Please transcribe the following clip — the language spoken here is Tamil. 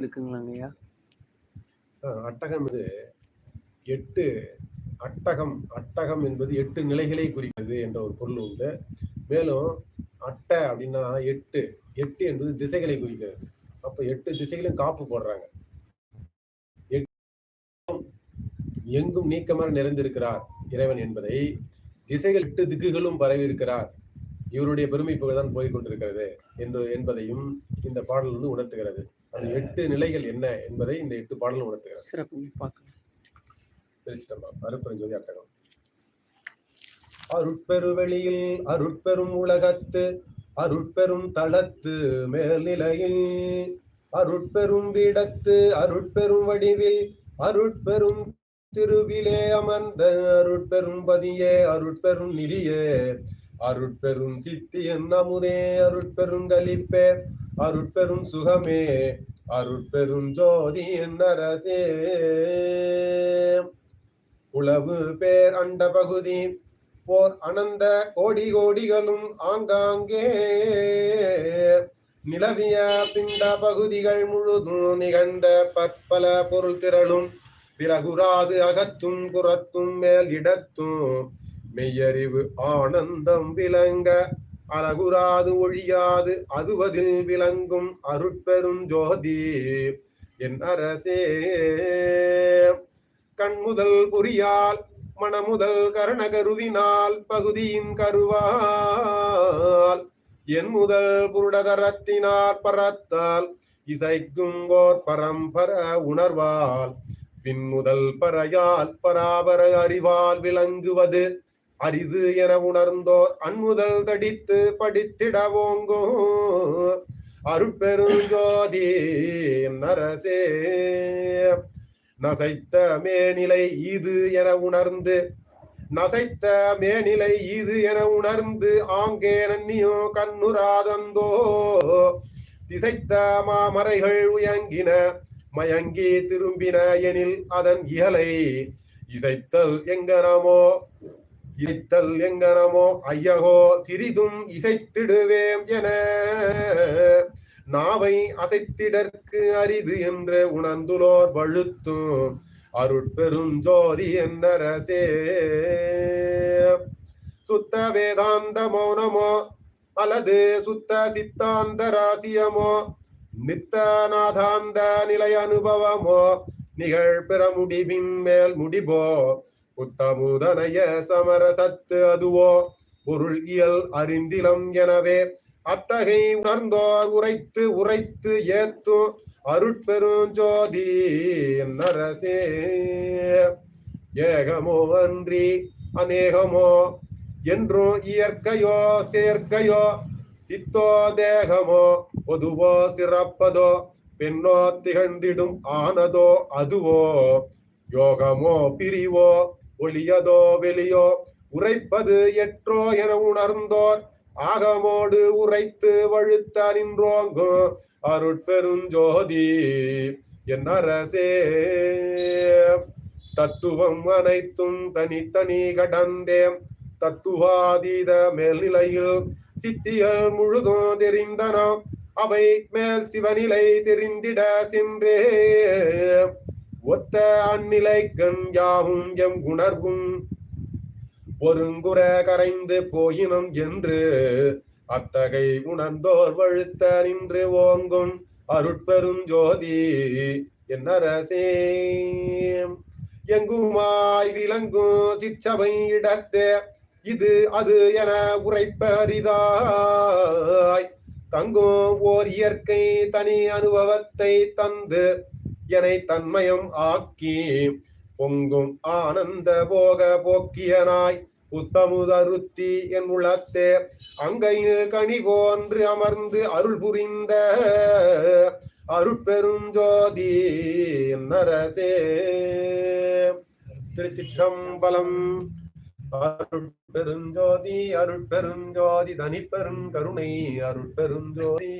இருக்குங்களாங்கய்யா? ஐயா அட்டகம் இது எட்டு அட்டகம் அட்டகம் என்பது எட்டு நிலைகளை குறிக்கிறது என்ற ஒரு பொருள் உண்டு. மேலும் அட்டை அப்படின்னா 8 8 என்பது திசைகளை குறிக்கிறது. அப்ப எட்டு திசைகளும் காப்பு போடுறாங்க. எங்கும் நீக்கமாக நிறைந்திருக்கிறார் இறைவன் என்பதை திசைகள் எட்டு திக்குகளும் பரவி இருக்கிறார். இவருடைய பெருமை புகழ்தான் போய்கொண்டிருக்கிறது என்று என்பதையும் இந்த பாடல் வந்து உணர்த்துகிறது. அந்த 8 நிலைகள் என்ன என்பதை இந்த 8 பாடலும் உணர்த்துகிறது. சிறப்புங்க. பார்க்கலாம். அட்டகம். அருட்பெருவெளியில் அருட்பெரும் உலகத்து அருட்பெரும் தளத்து மேல்நிலையில் அருட்பெரும் பீடத்து அருட்பெரும் வடிவில் அருட்பெரும் திருவிலே அமர்ந்த அருட்பெரும் பதியே அருட்பெரும் நிதியே அருட்பெரும் சித்தியன் அமுதே அருட்பெரும் களிப்பே அருட்பெரும் சுகமே அருட்பெரும் ஜோதி நரசே. உளவு பேர் அண்ட பகுதி போர் அனந்த கோடி கோடிகளும் ஆங்காங்கே. நிலவிய பிண்ட பகுதிகள் முழுதும் நிகழ்ந்த பற்பல பொருள் திரளும் பிறகுறாது அகத்தும் புறத்தும் மேல் இடத்தும் மெய்யறிவு ஆனந்தம் விளங்க அழகுறாது ஒழியாது அதுவதில் விளங்கும் அருட்பெரும் ஜோதி. என் அரசே கண்முதல் புரியால் மனமுதல் கருணகருவினால் பகுதியின் கருவால் என் முதல் புருடதரத்தினார் பரத்தால் இசைக்கும் ஓர் பரம்பர உணர்வால் பின் முதல் பறையால் பராபர அறிவால் விளங்குவது அரிது என உணர்ந்தோர் அன்முதல் தடித்து படித்திடவோங்கோ அருட்பெருஞ்சோதி நரசே. நசைத்த மேனிலை இது என உணர்ந்து நசைத்த மேனிலை இது என உணர்ந்து ஆங்கே நன்னியோ கண்ணுராதந்தோ. திசைத்த மாமரைகள் உயங்கின மயங்கி திரும்பின எனில் அதன் இயலை இசைத்தல் எங்கனமோ இசைத்தல் எங்கனமோ? ஐயகோ சிறிதும் இசைத்திடுவேம் என. நாவை அசைத்திடற்கு அரிது என்று உணர்ந்துலோர் வழுத்தும். அருட்பெருஞ்சோதி என்னரசே. சுத்த வேதாந்த மௌனமோ? அல்லது சுத்த சித்தாந்த ராசியமோ? நித்தநாதாந்த நிலை அனுபவமோ நிகழ் பிற முடிவின் மேல் முடிபோ? புத்தமுதனைய சமரசத்து அதுவோ பொருள் இயல் அறிந்திலம் எனவே அத்தகை உணர்ந்தோர் உரைத்து உரைத்து ஏத்து அருட்பெருஞ்சோதி நரசே. ஏகமோ அன்றி அநேகமோ என்றோ இயற்கையோ சேர்க்கையோ சித்தோ தேகமோ பொதுவோ சிறப்பதோ பெண்ணோ திகழ்ந்திடும் ஆனதோ அதுவோ யோகமோ பிரிவோ ஒளியதோ வெளியோ உரைப்பது எற்றோ என உணர்ந்தோர். ஆகமோடு உரைத்து வழுத்த நின்றோங்கோ அருட்பெருஞ்சோதி என் அரசே. தத்துவம் அனைத்தும் தனித்தனி கடந்தே தத்துவாதீத மேல்நிலையில் சித்திகள் முழுதும் தெரிந்தன. அவை மேல் சிவநிலை தெரிந்திட சென்றே. ஒத்த அந்நிலை கண் யாவும் எம் உணர்வும். ஒருங்குற கரைந்து போயினும் என்று அத்தகை உணர்ந்தோர் வழுத்த நின்று ஓங்கும் அருட்பெருஞ்சோதி என்னரசே எங்குமாய் விளங்கும் சிச்சபை இடத்தே இது அது என உரைப்பரிதாய் தங்கும் ஓர் இயற்கை தனி அனுபவத்தை தந்து எனை தன்மயம் ஆக்கி பொங்கும் ஆனந்த போக போக்கியனாய். புத்தமுதருத்தி என் உளத்தே அங்கையில் கனி போன்று அமர்ந்து அருள் புரிந்த அருட்பெருஞ்சோதி நரசே திருச்சிற்றம்பலம் அருட்பெருஞ்சோதி அருட்பெருஞ்சோதி தனிப்பெரும் கருணை அருட்பெருஞ்சோதி